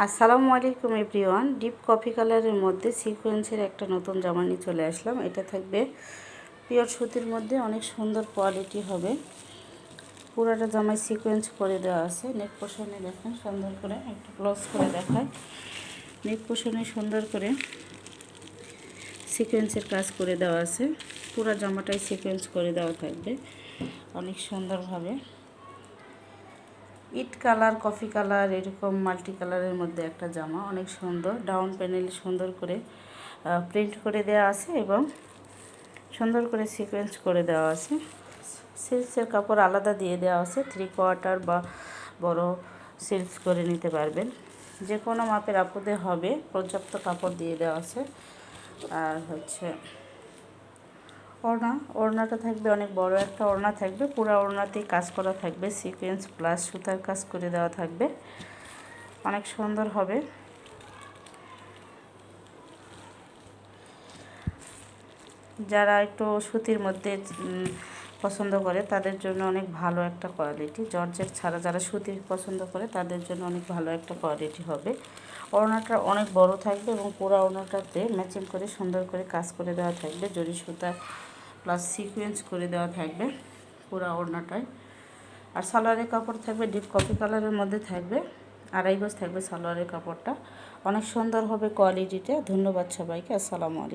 আসসালামু আলাইকুম everyone. Deep coffee কালারের মধ্যে সিকোয়েন্সের একটা নতুন জামা নিয়ে চলে আসলাম। এটা থাকবে পিওর সুতির মধ্যে, অনেক সুন্দর কোয়ালিটি হবে। পুরোটা জামায় সিকোয়েন্স করে দেওয়া আছে। নেক পোষণে দেখেন, সুন্দর করে একটু ক্লোজ করে দেখায়। নেক পোষণে সুন্দর করে সিকোয়েন্সের কাজ করে দেওয়া আছে। পুরো জামাটাই সিকোয়েন্স করে দেওয়া থাকবে, অনেক সুন্দরভাবে। ইট কালার, কফি কালার, এরকম মাল্টি কালারের মধ্যে একটা জামা, অনেক সুন্দর। ডাউন প্যানেল সুন্দর করে প্রিন্ট করে দেওয়া আছে এবং সুন্দর করে সিকোয়েন্স করে দেওয়া আছে। সিল্কসের কাপড় আলাদা দিয়ে দেওয়া আছে থ্রি কোয়ার্টার বা বড় সিল্ক করে নিতে পারবেন। যে কোনো মাপের আপদে হবে, পর্যাপ্ত কাপড় দিয়ে দেওয়া আছে। আর হচ্ছে ওড়না, ওড়নাটা থাকবে অনেক বড় একটা ওড়না থাকবে, পুরো ওড়নাতেই কাজ করা থাকবে সিকোয়েন্স প্লাস সুতার কাজ করে দেওয়া থাকবে। অনেক সুন্দর হবে। যারা একটু সুতির মধ্যে পছন্দ করে, তাদের জন্য অনেক ভালো একটা কোয়ালিটি জর্জের ছাড়া যারা সুতির পছন্দ করে, তাদের জন্য অনেক ভালো একটা কোয়ালিটি হবে। ওড়নাটা অনেক বড় থাকবে এবং পুরো ওড়নাটাতে ম্যাচিং করে সুন্দর করে কাজ করে দেওয়া থাকবে। জরি সুতা প্লাস সিকুয়েন্স করে দেওয়া থাকবে পুরো ওড়নাটায়। আর সালোয়ারের কাপড় থাকবে ডিপ কফি কালারের মধ্যে থাকবে। আড়াই গজ থাকবে সালোয়ারের কাপড়টা। অনেক সুন্দর হবে কোয়ালিটিটা ধন্যবাদ সবাইকে। আসসালামু আলাইকুম।